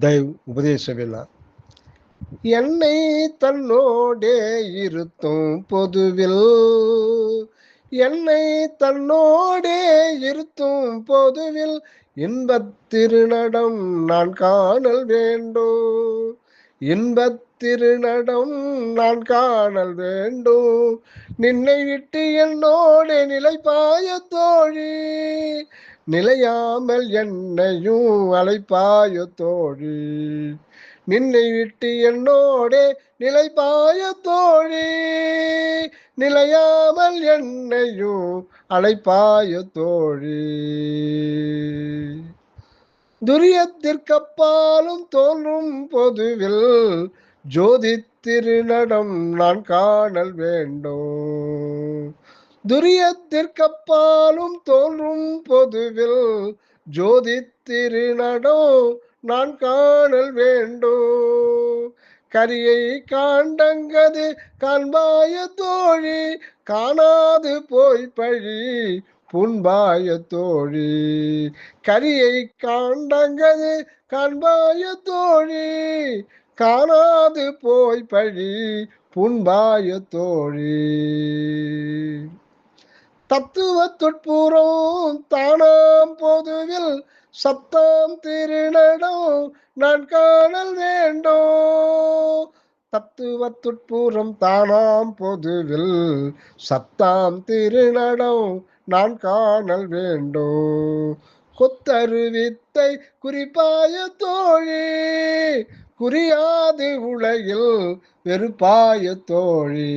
தயவு உபதேச என்னை தன்னோடே இருத்தும் பொதுவில். என்னை தன்னோடே இருத்தும் பொதுவில். இன்பத் திருநடம் நான் காணல் வேண்டும் இன்பத் திருநடம் நான் காணல் வேண்டும் நின்னை விட்டு நிலை நிலைப்பாய தோழி. நிலையாமல் என்னையும் அழைப்பாய தோழி. நின்னை விட்டு என்னோடே நிலைப்பாய தோழி. நிலையாமல் என்னையும் அழைப்பாய தோழி. துரியத்திற்கப்பாலும் தோன்றும் பொதுவில் ஜோதி திருநடம் நான் காணல் வேண்டும். துரியத்திற்கப்பாலும் தோன்றும் பொதுவில் ஜோதி திருநடோ நான் காணல் வேண்டும் கரியை காண்டங்கது காண்பாய தோழி காணாது போய் பழி புண்பாய தோழி. கரியை காண்டங்கது காண்பாய தோழி காணாது போய் பழி புண்பாய தோழி. தத்துவ தொட்பூரம் தானாம் பொதுவில் சத்தம் திருநடம் நான் காணல் வேண்டோ. தத்துவ துட்பூரம் தானாம் பொதுவில் சத்தாம் திருநடம் நான் காணல் வேண்டும் கொத்தருவித்தை குறிப்பாய தோழி குறியாது உலகில் வெறுப்பாய தோழி.